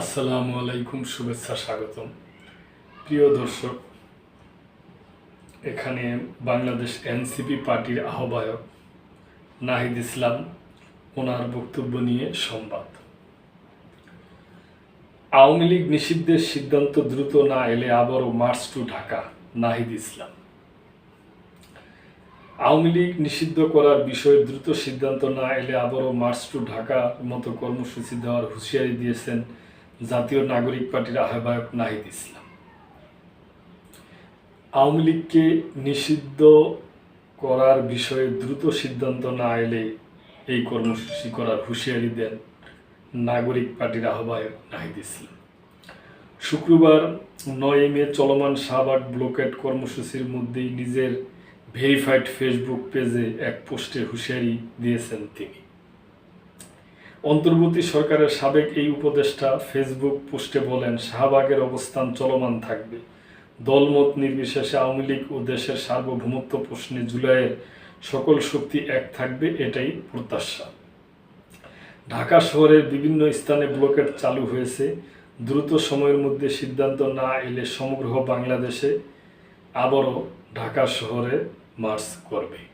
আসসালামু আলাইকুম, শুভেচ্ছা, স্বাগতম। প্রিয় দর্শক, এখানে বাংলাদেশ এনসিপি পার্টির আহ্বায়ক নাহিদ ইসলাম ওনার বক্তব্য নিয়ে সংবাদ। আওয়ামী লীগ নিষিদ্ধের সিদ্ধান্ত দ্রুত না এলে আবারও মার্চ টু ঢাকা, নাহিদ ইসলাম। আওয়ামী লীগ নিষিদ্ধ করার বিষয়ে দ্রুত সিদ্ধান্ত না এলে আবারও মার্চ টু ঢাকার মতো কর্মসূচি দেওয়ার হুঁশিয়ারি দিয়েছেন জাতীয় নাগরিক পার্টির আহ্বায়ক নাহিদ ইসলাম। আওয়ামী লীগকে নিষিদ্ধ করার বিষয়ে দ্রুত সিদ্ধান্ত না এলে এই কর্মসূচি করার হুঁশিয়ারি দেন নাগরিক পার্টির আহ্বায়ক নাহিদ ইসলাম। শুক্রবার নয় মে চলমান শাহবাগ ব্লকেট কর্মসূচির মধ্যেই নিজের ভেরিফাইড ফেসবুক পেজে এক পোস্টে হুঁশিয়ারি দিয়েছেন তিনি। অন্তর্বর্তী সরকারের সাবেক এই উপদেষ্টা ফেসবুক পোস্টে বলেন, শাহবাগের অবস্থান চলমান থাকবে। দলমত নির্বিশেষে আওয়ামী লীগ ও দেশের সার্বভৌমত্ব প্রশ্নে জুলাইয়ের সকল শক্তি এক থাকবে, এটাই প্রত্যাশা। ঢাকা শহরের বিভিন্ন স্থানে ব্লকেট চালু হয়েছে। দ্রুত সময়ের মধ্যে সিদ্ধান্ত না এলে সমগ্র বাংলাদেশে আবারও ঢাকা শহরে মার্চ করবে।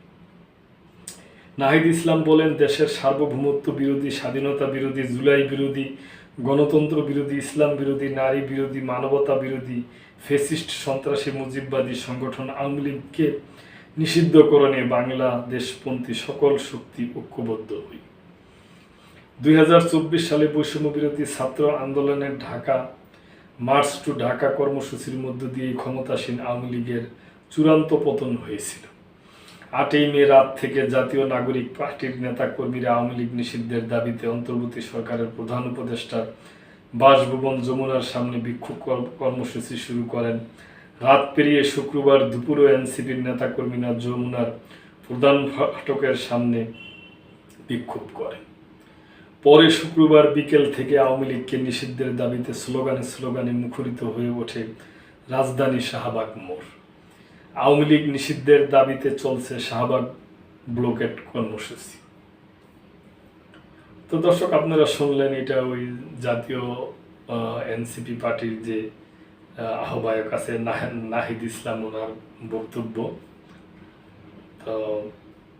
নাহিদ ইসলাম বলেন, দেশের সার্বভৌমত্ব বিরোধী, স্বাধীনতা বিরোধী, জুলাই বিরোধী, গণতন্ত্র বিরোধী, ইসলাম বিরোধী, নারী বিরোধী, মানবতা বিরোধী, ফেসিস্ট, সন্ত্রাসী, মুজিববাদী সংগঠন আওয়ামী লীগকে নিষিদ্ধকরণে বাংলাদেশপন্থী সকল শক্তি ঐক্যবদ্ধ হই। দুই হাজার চব্বিশ সালে বৈষম্য বিরোধী ছাত্র আন্দোলনের ঢাকা, মার্চ টু ঢাকা কর্মসূচির মধ্য দিয়ে ক্ষমতাসীন আওয়ামী লীগের চূড়ান্ত পতন হয়েছিল। আটই মে রাত থেকে জাতীয় নাগরিক পার্টির নেতাকর্মীরা আওয়ামী লীগ নিষিদ্ধের দাবিতে অন্তর্বর্তী সরকারের প্রধান উপদেষ্টার বাসভবন যমুনার সামনে বিক্ষোভ কর্মসূচি শুরু করেন। রাত পেরিয়ে শুক্রবার দুপুরও এনসিপির নেতাকর্মীরা যমুনার প্রধান ফটকের সামনে বিক্ষোভ করেন। পরে শুক্রবার বিকেল থেকে আওয়ামী লীগকে নিষিদ্ধের দাবিতে স্লোগানে স্লোগানে মুখরিত হয়ে ওঠে রাজধানী শাহবাগ মোড়। আওয়ামী লীগ নিষিদ্ধের দাবিতে চলছে শাহবাগ ব্লকেট কর্মসূচি। তো দর্শক, আপনারা শুনলেন এটা ওই জাতীয় এনসিপি পার্টির যে আহ্বায়ক আছে নাহ- নাহিদ ইসলাম ওনার বক্তব্য। তো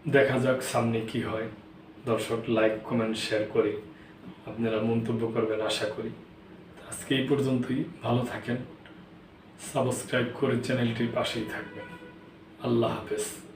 দেখা যাক সামনে কি হয়। দর্শক, লাইক, কমেন্ট, শেয়ার করে আপনারা মন্তব্য করবেন, আশা করি। আজকে এই পর্যন্তই। ভালো থাকেন। সাবস্ক্রাইব করে চ্যানেলটির পাশেই থাকবেন। আল্লাহ হাফেজ।